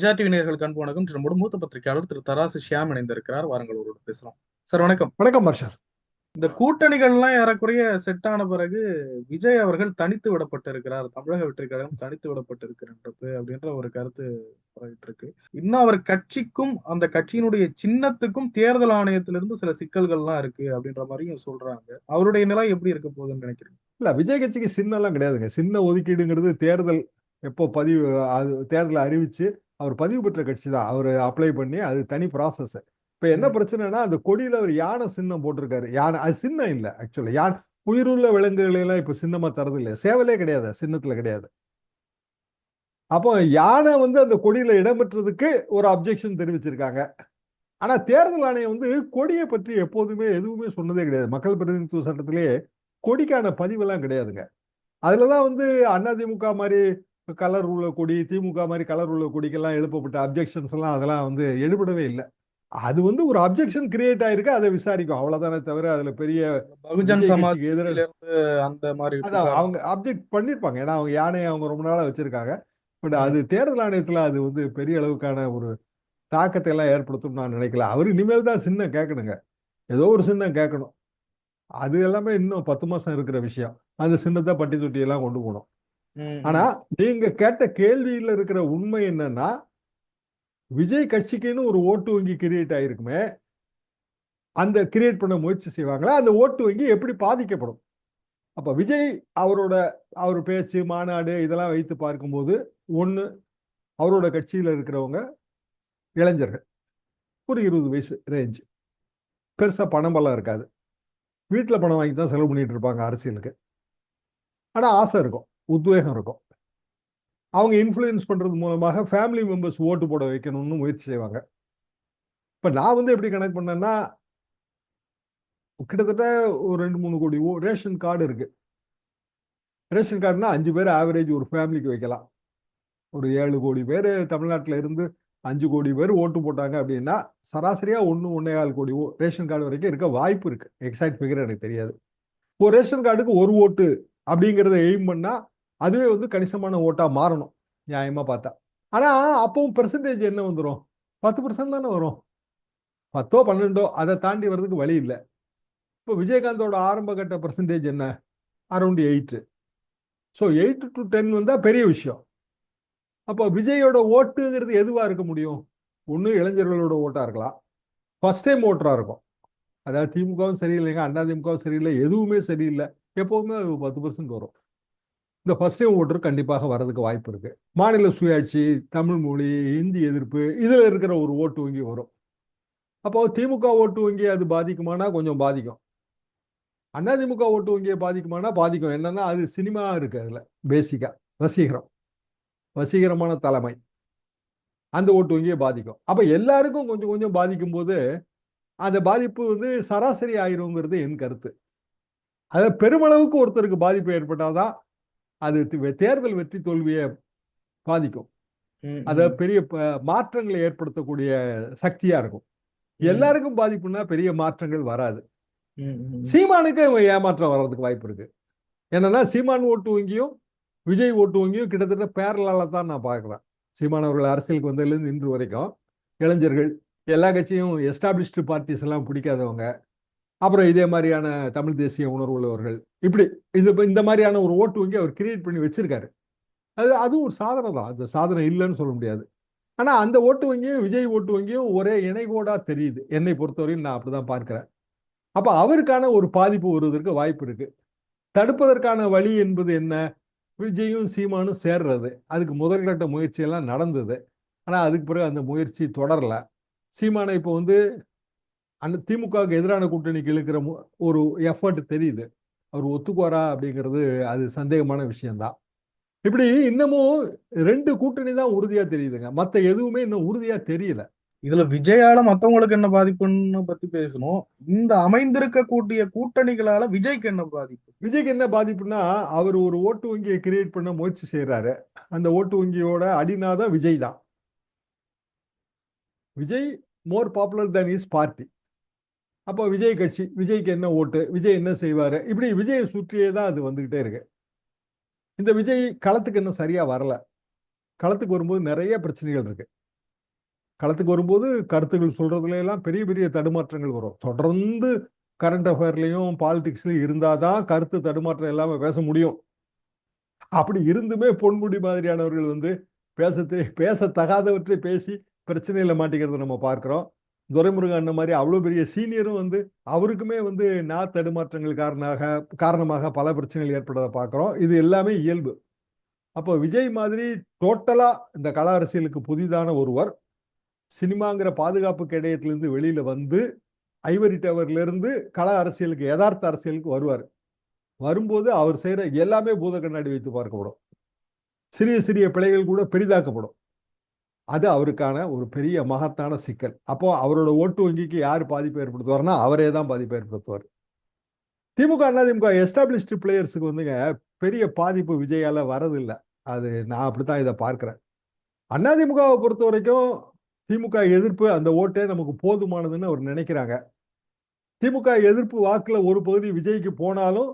MGR TV நேயர்களுக்கு அன்பு வணக்கம். திரு மூத்த பத்திரிகையாளர் திரு தராசு ஷியாம் இணைந்திருக்கிறார். வாருங்கள் அவரோடு பேசலாம். சார் வணக்கம். வணக்கம் ஹர்ஷர் இந்த கூட்டணிகள்லாம் ஏறக்குறைய செட் ஆன பிறகு விஜய் அவர்கள் தனித்து விடப்பட்டிருக்கிறார். தமிழக வெற்றி கழகம் தனித்து விடப்பட்டிருக்கிறது அப்படின்ற ஒரு கருத்து பரவிட்டு இருக்கு. இன்னும் அவர் கட்சிக்கும் அந்த கட்சியினுடைய சின்னத்துக்கும் தேர்தல் ஆணையத்திலிருந்து சில சிக்கல்கள்லாம் இருக்கு அப்படின்ற மாதிரியும் சொல்றாங்க. அவருடைய நிலை எப்படி இருக்க போகுதுன்னு நினைக்கிறீங்க? இல்ல விஜய் கட்சிக்கு சின்னம்லாம் கிடையாதுங்க. சின்ன ஒதுக்கீடுங்கிறது தேர்தல் எப்போ பதிவு அது தேர்தலை அறிவிச்சு அவர் பதிவு பெற்ற கட்சி தான். அவர் அப்ளை பண்ணி அது தனி ப்ராசஸ் இப்போ என்ன. பிரச்சனைனா அந்த கொடியில அவர் யானை சின்னம் போட்டிருக்காரு. யானை அது சின்னம் இல்லை ஆக்சுவலி யான் உயிருள்ள விலங்குகளை எல்லாம் இப்போ சின்னமா தரது இல்லை சேவலே கிடையாது சின்னத்துல கிடையாது. அப்போ யானை வந்து அந்த கொடியில இடம்பெற்றதுக்கு ஒரு அப்ஜெக்ஷன் தெரிவிச்சிருக்காங்க. ஆனா தேர்தல் ஆணையம் வந்து கொடியை பற்றி எப்போதுமே எதுவுமே சொன்னதே கிடையாது. மக்கள் பிரதிநிதித்துவ சட்டத்திலேயே கொடிக்கான பதிவெல்லாம் கிடையாதுங்க. அதுலதான் வந்து அதிமுக மாதிரி கலர் உள்ள கொடி திமுக மாதிரி கலர் உள்ள கொடிக்கெல்லாம் எழுப்பப்பட்ட அப்ஜெக்ஷன்ஸ் எல்லாம் அதெல்லாம் வந்து எடுபடவே இல்லை. அது வந்து ஒரு அப்ஜெக்ஷன் கிரியேட் ஆயிருக்கு அதை விசாரிக்கும். அவ்வளவுதானே தவிர அதுல பெரிய எதிராக அந்த மாதிரி அவங்க அப்ஜெக்ட் பண்ணிருப்பாங்க. ஏன்னா அவங்க யானையை அவங்க ரொம்ப நாளா வச்சிருக்காங்க. பட் அது தேர்தல் ஆணையத்துல அது வந்து பெரிய அளவுக்கான ஒரு தாக்கத்தை எல்லாம் ஏற்படுத்தும் நான் நினைக்கல. அவர் இனிமேல் தான் சின்னம் கேட்கணுங்க. ஏதோ ஒரு சின்னம் கேட்கணும். அது எல்லாமே இன்னும் பத்து மாசம் இருக்கிற விஷயம். அந்த சின்னத்தை பட்டி தொட்டி எல்லாம் கொண்டு போகணும். ஆனா நீங்க கேட்ட கேள்வியில இருக்கிற உண்மை என்னன்னா விஜய் கட்சிக்குன்னு ஒரு ஓட்டு வங்கி கிரியேட் ஆயிருக்குமே அந்த கிரியேட் பண்ண முயற்சி செய்வாங்களா? அந்த ஓட்டு வங்கி எப்படி பாதிக்கப்படும்? அப்ப விஜய் அவரோட அவர் பேச்சு மாநாடு இதெல்லாம் வைத்து பார்க்கும்போது ஒண்ணு அவரோட கட்சியில இருக்கிறவங்க இளைஞர்கள். ஒரு இருபது வயசு ரேஞ்ச் பெருசா பணம் பலம் இருக்காது. வீட்டுல பணம் வாங்கி தான் செலவு பண்ணிட்டு இருப்பாங்க அரசியலுக்கு. ஆனா ஆசை இருக்கும். உத்வேகம் இருக்கும். அவங்க இன்ஃப்ளூயன்ஸ் பண்ணுறது மூலமாக ஃபேமிலி மெம்பர்ஸ் ஓட்டு போட வைக்கணும்னு முயற்சி செய்வாங்க. இப்போ நான் வந்து எப்படி கனெக்ட் பண்ணேன்னா கிட்டத்தட்ட ஒரு ரெண்டு மூணு கோடி ஓ ரேஷன் கார்டு இருக்குது ரேஷன் கார்டுனா அஞ்சு பேர் ஆவரேஜ் ஒரு ஃபேமிலிக்கு வைக்கலாம். ஒரு ஏழு கோடி பேர் தமிழ்நாட்டில் இருந்து அஞ்சு கோடி பேர் ஓட்டு போட்டாங்க அப்படின்னா சராசரியாக ஒன்று ஒன்றேகால் கோடி ஓ ரேஷன் கார்டு வரைக்கும் இருக்க வாய்ப்பு இருக்குது எக்ஸாக்ட் ஃபிகர் எனக்கு தெரியாது. ஒரு ரேஷன் கார்டுக்கு ஒரு ஓட்டு அப்படிங்கிறத எய்ம் பண்ணால் அதுவே வந்து கணிசமான ஓட்டாக மாறணும். நியாயமாக பார்த்தா. ஆனால் அப்பவும் பெர்சன்டேஜ் என்ன வந்துடும் பத்து பர்சன்ட் தானே வரும். பத்தோ பன்னெண்டோ அதை தாண்டி வர்றதுக்கு வழி இல்லை. இப்போ விஜயகாந்தோட ஆரம்ப கட்ட பர்சன்டேஜ் என்ன? Around eight so eight to ten வந்தால் பெரிய விஷயம். அப்போ விஜயோட ஓட்டுங்கிறது எதுவாக இருக்க முடியும்? ஒன்று இளைஞர்களோட ஓட்டாக இருக்கலாம். ஃபர்ஸ்ட் டைம் ஓட்டராக இருக்கும். அதாவது திமுகவும் சரியில்லைங்க அண்ணா திமுகவும் சரியில்லை எதுவுமே சரியில்லை. எப்போவுமே அது பத்து பர்சன்ட் வரும். இந்த ஃபர்ஸ்ட் டைம் ஓட்டர் கண்டிப்பாக வர்றதுக்கு வாய்ப்பு இருக்கு. மாநில சுயாட்சி தமிழ் மொழி இந்தி எதிர்ப்பு இதில் இருக்கிற ஒரு ஓட்டு வங்கி வரும். அப்போ திமுக ஓட்டு வங்கி அது பாதிக்குமானா கொஞ்சம் பாதிக்கும். அதிமுக ஓட்டு வங்கியை பாதிக்குமானா பாதிக்கும். என்னன்னா அது சினிமா இருக்கு அதில் பேசிக்காக வசீகரம் வசீகரமான தலைமை. அந்த ஓட்டு வங்கியை பாதிக்கும். அப்போ எல்லாருக்கும் கொஞ்சம் கொஞ்சம் பாதிக்கும் போது அந்த பாதிப்பு வந்து சராசரி ஆயிருங்கிறது என் கருத்து. அதை பெருமளவுக்கு ஒருத்தருக்கு பாதிப்பு ஏற்பட்டால் தான் அது தேர்தல் வெற்றி தோல்வியை பாதிக்கும். அத பெரிய மாற்றங்களை ஏற்படுத்தக்கூடிய சக்தியா இருக்கும். எல்லாருக்கும் பாதிப்புனா பெரிய மாற்றங்கள் வராது. சீமானுக்கு ஏமாற்றம் வர்றதுக்கு வாய்ப்பு இருக்கு. என்னன்னா சீமான் ஓட்டு வங்கியும் விஜய் ஓட்டு வங்கியும் கிட்டத்தட்ட பேரலால தான் நான் பார்க்குறேன். சீமான் அவர்கள் அரசியலுக்கு வந்ததுலேருந்து இன்று வரைக்கும் இளைஞர்கள் எல்லா கட்சியும் எஸ்டாப்ளிஷ்டு பார்ட்டிஸ் எல்லாம் பிடிக்காதவங்க. அப்புறம் இதே மாதிரியான தமிழ் தேசிய உணர்வு உள்ளவர்கள். இப்படி இது இந்த மாதிரியான ஒரு ஓட்டு வங்கி அவர் கிரியேட் பண்ணி வச்சிருக்காரு. அது அதுவும் ஒரு சாதனை தான். அந்த சாதனை இல்லைன்னு சொல்ல முடியாது. ஆனால் அந்த ஓட்டு வங்கியும் விஜய் ஓட்டு வங்கியும் ஒரே இணைகோடாக தெரியுது. என்னை பொறுத்தவரையும் நான் அப்படிதான் பார்க்குறேன். அப்போ அவருக்கான ஒரு பாதிப்பு வருவதற்கு வாய்ப்பு இருக்குது தடுப்பதற்கான வழி என்பது என்ன? விஜயும் சீமானும் சேர்றது. அதுக்கு முதல்கட்ட முயற்சியெல்லாம் நடந்தது. ஆனால் அதுக்கு பிறகு அந்த முயற்சி தொடரல. சீமானை இப்போ வந்து அந்த திமுகவுக்கு எதிரான கூட்டணிக்கு இழுக்கிற ஒரு எஃபர்ட் தெரியுது. அவர் ஒத்துக்குவாரா அப்படிங்கிறது அது சந்தேகமான விஷயம்தான். இப்படி இன்னமும் ரெண்டு கூட்டணி தான் உறுதியா தெரியுதுங்க. மத்த எதுவுமே இன்னும் உறுதியா தெரியல. இதுல விஜயால மத்தவங்களுக்கு என்ன பாதிப்புன்னு பத்தி பேசணும். இந்த அமைந்திருக்கக்கூடிய கூட்டணிகளால விஜய்க்கு என்ன பாதிப்பு? விஜய்க்கு என்ன பாதிப்புனா அவர் ஒரு ஓட்டு வங்கியை கிரியேட் பண்ண முயற்சி செய்யறாரு அந்த ஓட்டு வங்கியோட அடிநாதம் விஜய் தான். Vijay more popular than is party அப்போ விஜய் கட்சி விஜய்க்கு என்ன ஓட்டு விஜய் என்ன செய்வார்? இப்படி விஜயை சுற்றியே தான் அது வந்துக்கிட்டே இருக்கு. இந்த விஜய் களத்துக்கு இன்னும் சரியாக வரல. களத்துக்கு வரும்போது நிறைய பிரச்சனைகள் இருக்கு. களத்துக்கு வரும்போது கருத்துக்கள் சொல்றதுல எல்லாம் பெரிய பெரிய தடுமாற்றங்கள் வரும். தொடர்ந்து கரண்ட் அஃபேர்லையும் பாலிடிக்ஸ்லையும் இருந்தாதான் கருத்து தடுமாற்றம் இல்லாமல் பேச முடியும். அப்படி இருந்துமே பொன்முடி மாதிரியானவர்கள் வந்து பேச பேசத்தகாதவற்றை பேசி பிரச்சனையில் மாட்டிக்கிறத நம்ம பார்க்குறோம். துரைமுருகன் அண்ணன் மாதிரி அவ்வளோ பெரிய சீனியரும் வந்து அவருக்குமே வந்து நா தடுமாற்றங்கள் காரணமாக காரணமாக பல பிரச்சனைகள் ஏற்படுறதை பார்க்குறோம். இது எல்லாமே இயல்பு. அப்போ விஜய் மாதிரி டோட்டலாக இந்த கள அரசியலுக்கு புதிதான ஒருவர் சினிமாங்கிற பாதுகாப்பு கிடையத்துலேருந்து வெளியில் வந்து ஐவரி டவர்லேருந்து கல கள அரசியலுக்கு யதார்த்த அரசியலுக்கு வருவார். வரும்போது அவர் செய்கிற எல்லாமே பூத கண்ணாடி வைத்து பார்க்கப்படும். சிறிய சிறிய பிழைகள் கூட பெரிதாக்கப்படும். அது அவருக்கான ஒரு பெரிய மகத்தான சிக்கல். அப்போ அவரோட ஓட்டு வங்கிக்கு யார் பாதிப்பு ஏற்படுத்துவார்னா அவரே தான் பாதிப்பு ஏற்படுத்துவார். திமுக அண்ணா திமுக? எஸ்டாப்ளிஷ்டு பிளேயர்ஸுக்கு வந்துங்க பெரிய பாதிப்பு விஜயால வரதில்லை. அது நான் அப்படித்தான் இதை பார்க்குறேன். அண்ணா திமுகவை பொறுத்த வரைக்கும் திமுக எதிர்ப்பு அந்த ஓட்டே நமக்கு போதுமானதுன்னு அவர் நினைக்கிறாங்க. திமுக எதிர்ப்பு வாக்குல ஒரு பகுதி விஜய்க்கு போனாலும்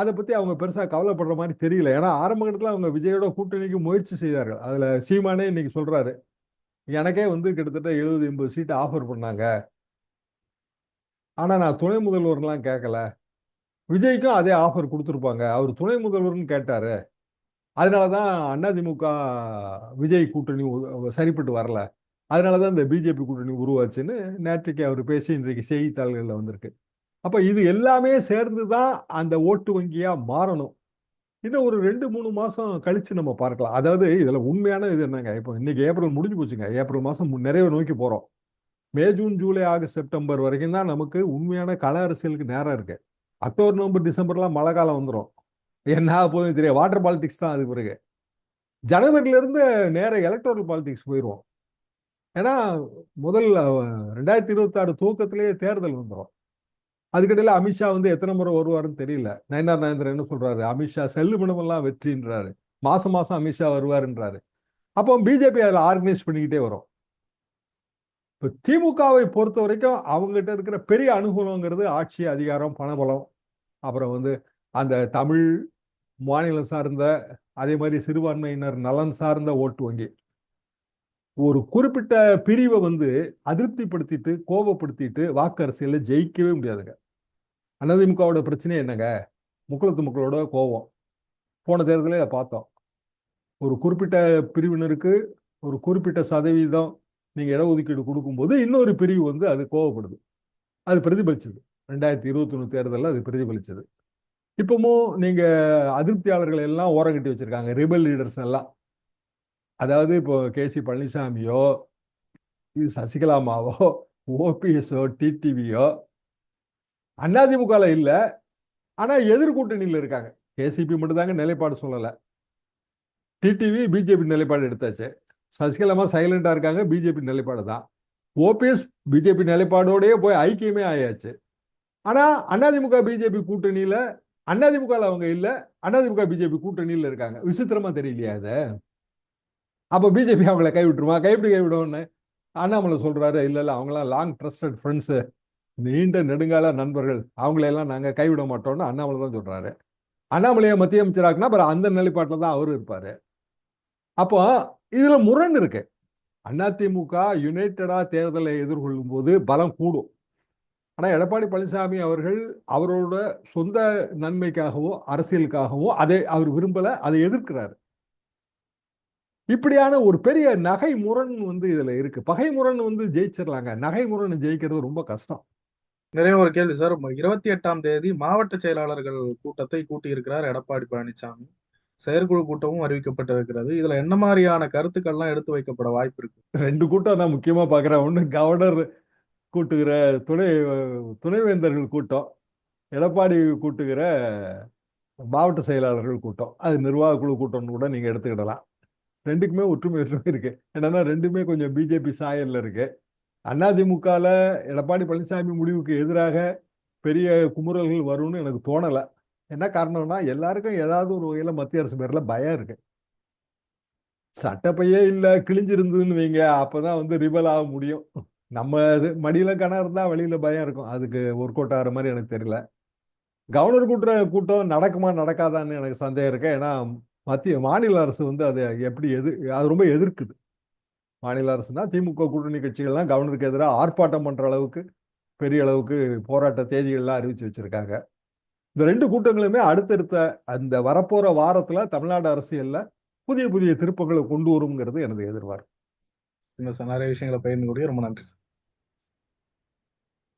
அதை பற்றி அவங்க பெருசாக கவலைப்படுற மாதிரி தெரியல. ஏன்னா ஆரம்ப கட்டத்தில் அவங்க விஜயோட கூட்டணிக்கு முயற்சி செய்தார்கள். அதில் சீமானே இன்னைக்கு சொல்கிறாரு எனக்கே வந்து கிட்டத்தட்ட எழுபது எண்பது சீட்டு ஆஃபர் பண்ணாங்க. ஆனால் நான் துணை முதல்வர்லாம் கேட்கல விஜய்க்கும் அதே ஆஃபர் கொடுத்துருப்பாங்க. அவர் துணை முதல்வர்னு கேட்டார். அதனால தான் அதிமுக விஜய் கூட்டணி சரிப்பட்டு வரல. அதனால தான் இந்த பிஜேபி கூட்டணி உருவாச்சுன்னு நேற்றைக்கு அவர் பேசி இன்றைக்கு செய்தித்தாள்களில் வந்திருக்கு. அப்ப இது எல்லாமே சேர்ந்து தான் அந்த ஓட்டு வங்கியா மாறணும். இன்னும் ஒரு ரெண்டு மூணு மாசம் கழிச்சு நம்ம பார்க்கலாம். அதாவது இதுல உண்மையான இது என்னங்க? இப்போ இன்னைக்கு ஏப்ரல் முடிஞ்சு போச்சுங்க. ஏப்ரல் மாசம் நிறைவே நோக்கி போறோம். May June July August September வரைக்கும் தான் நமக்கு உண்மையான கள அரசியலுக்கு நேரம் இருக்கு. அக்டோபர் நவம்பர் டிசம்பர்லாம் மழை காலம் வந்துடும் என்ன ஆக தெரியும் வாட்டர் பாலிடிக்ஸ் தான் அதுக்கு பிறகு. ஜனவரியிலேருந்து நேராக நேர எலக்ட்ரல் பாலிடிக்ஸ் போயிடுவோம் ஏன்னா முதல் ரெண்டாயிரத்தி இருபத்தாறு தூக்கத்திலேயே தேர்தல் வந்துடும் அதுக்கடையில் அமித்ஷா வந்து எத்தனை முறை வருவாருன்னு தெரியல. நயனார் நயந்திரன் என்ன சொல்றாரு? அமித்ஷா செல்லுமிடமெல்லாம் வெற்றின்றாரு. மாசம் மாசம் அமித்ஷா வருவாருன்றாரு. அப்போ பிஜேபி அதில் ஆர்கனைஸ் பண்ணிக்கிட்டே வரும். இப்போ திமுகவை பொறுத்த வரைக்கும் அவங்ககிட்ட இருக்கிற பெரிய அனுகூலங்கிறது ஆட்சி அதிகாரம் பணபலம் அப்புறம் வந்து அந்த தமிழ் மாநிலம் சார்ந்த அதே மாதிரி சிறுபான்மையினர் நலன் சார்ந்த ஓட்டு வங்கி. ஒரு குறிப்பிட்ட பிரிவை வந்து அதிருப்திப்படுத்திட்டு கோபப்படுத்திட்டு வாக்கு ஜெயிக்கவே முடியாதுங்க. அதிமுகவோட பிரச்சனை என்னங்க? முக்குளத்து மக்களோட கோபம். போன தேர்தலே அதை பார்த்தோம். ஒரு குறிப்பிட்ட பிரிவினருக்கு ஒரு குறிப்பிட்ட சதவீதம் நீங்கள் இடஒதுக்கீடு கொடுக்கும்போது இன்னொரு பிரிவு வந்து அது கோவப்படுது அது பிரதிபலிச்சது. ரெண்டாயிரத்தி இருபத்தி ஒன்று தேர்தலில் அது பிரதிபலிச்சது. இப்போவும் நீங்கள் அதிருப்தியாளர்கள் எல்லாம் ஓரங்கட்டி வச்சிருக்காங்க. ரிபல் லீடர்ஸ் எல்லாம். அதாவது இப்போ கே. சி. பழனிசாமியோ இது சசிகலாமாவோ ஓபிஎஸ்ஸோ டிடிவியோ அதிமுகவில் இல்லை. ஆனால் எதிர்கூட்டணியில் இருக்காங்க. கேசிபி மட்டும்தாங்க நிலைப்பாடு சொல்லலை. டிடிவி பிஜேபி நிலைப்பாடு எடுத்தாச்சு. சசிகலாமா சைலண்டாக இருக்காங்க. பிஜேபி நிலைப்பாடு தான். ஓபிஎஸ் பிஜேபி நிலைப்பாடோடயே போய் ஐக்கியமே ஆயாச்சு. ஆனால் அதிமுக பிஜேபி கூட்டணியில் அதிமுகல அவங்க இல்லை. அதிமுக பிஜேபி கூட்டணியில் இருக்காங்க. விசித்திரமா தெரியலையா அதை அப்போ பிஜேபி அவங்கள கைவிட்டுருமா? கைவிட்டு கைவிடும்னு அண்ணாமலை சொல்கிறாரு இல்லை இல்லை அவங்களாம் லாங் ட்ரஸ்டட் ஃப்ரெண்ட்ஸு நீண்ட நெடுங்கால நண்பர்கள். அவங்களையெல்லாம் நாங்கள் கைவிட மாட்டோம்னு அண்ணாமலை தான் சொல்கிறாரு அண்ணாமலையை மத்திய அமைச்சராக்குனா அப்புறம் அந்த நிலைப்பாட்டில் தான் அவரும் இருப்பார். அப்போ இதில் முரண் இருக்கு. அதிமுக யுனைடடா தேர்தலை எதிர்கொள்ளும் போது பலம் கூடும். ஆனால் எடப்பாடி பழனிசாமி அவர்கள் அவரோட சொந்த நன்மைக்காகவோ அரசியலுக்காகவோ அதை அவர் விரும்பலை அதை எதிர்க்கிறாரு. இப்படியான ஒரு பெரிய நகை முரண் வந்து இதுல இருக்கு. பகை முரண் வந்து ஜெயிச்சிடலாங்க நகை முரண் ஜெயிக்கிறது ரொம்ப கஷ்டம். நிறைய ஒரு கேள்வி சார். இருபத்தி எட்டாம் தேதி மாவட்ட செயலாளர்கள் கூட்டத்தை கூட்டியிருக்கிறார் எடப்பாடி பழனிசாமி செயற்குழு கூட்டமும் அறிவிக்கப்பட்டிருக்கிறது. இதுல என்ன மாதிரியான கருத்துக்கள்லாம் எடுத்து வைக்கப்பட வாய்ப்பு இருக்கு? ரெண்டு கூட்டம் நான் முக்கியமா பாக்குறேன். ஒண்ணு கவர்னர் கூட்டுகிற துணை துணைவேந்தர்கள் கூட்டம். எடப்பாடி கூட்டுகிற மாவட்ட செயலாளர்கள் கூட்டம். அது நிர்வாக குழு கூட்டம்னு கூட நீங்க எடுத்துக்கிடலாம். ரெண்டுக்குமே ஒற்றுமை ஒற்றுமை இருக்கு. என்னன்னா ரெண்டுமே கொஞ்சம் பிஜேபி சாயல்ல இருக்கு. அதிமுகவில் எடப்பாடி பழனிசாமி முடிவுக்கு எதிராக பெரிய குமுறல்கள் வரும்னு எனக்கு தோணல. என்ன காரணம்னா எல்லாருக்கும் ஏதாவது ஒரு வகையில் மத்திய அரசு பேரில் பயம் இருக்கு. சட்டப்பையே இல்ல கிழிஞ்சிருந்ததுன்னு வைங்க அப்பதான் வந்து ரிபல் ஆக முடியும். நம்ம இது- மடியில கணம் இருந்தால் வெளியில பயம் இருக்கும். அதுக்கு ஒர்க் அவுட் ஆகிற மாதிரி எனக்கு தெரியல. கவர்னர் கூட்டுற கூட்டம் நடக்குமா நடக்காதான்னு எனக்கு சந்தேகம் இருக்கு. ஏன்னா மத்திய மாநில அரசு வந்து அதை எப்படி எது அது ரொம்ப எதிர்க்குது. மாநில அரசுனா திமுக கூட்டணி கட்சிகள்லாம் கவர்னருக்கு எதிராக ஆர்ப்பாட்டம் பண்ணுற அளவுக்கு பெரிய அளவுக்கு போராட்ட தேதிகள்லாம் அறிவிச்சு வச்சுருக்காங்க. இந்த ரெண்டு கூட்டங்களுமே அடுத்தடுத்த அந்த வரப்போகிற வாரத்தில் தமிழ்நாடு அரசியலில் புதிய புதிய திருப்பங்களை கொண்டு வருங்கிறது எனது எதிர்பார்ப்பு. இன்னும் சார் நிறைய விஷயங்களை பயிர்ந்து கூடிய ரொம்ப நன்றி சார்.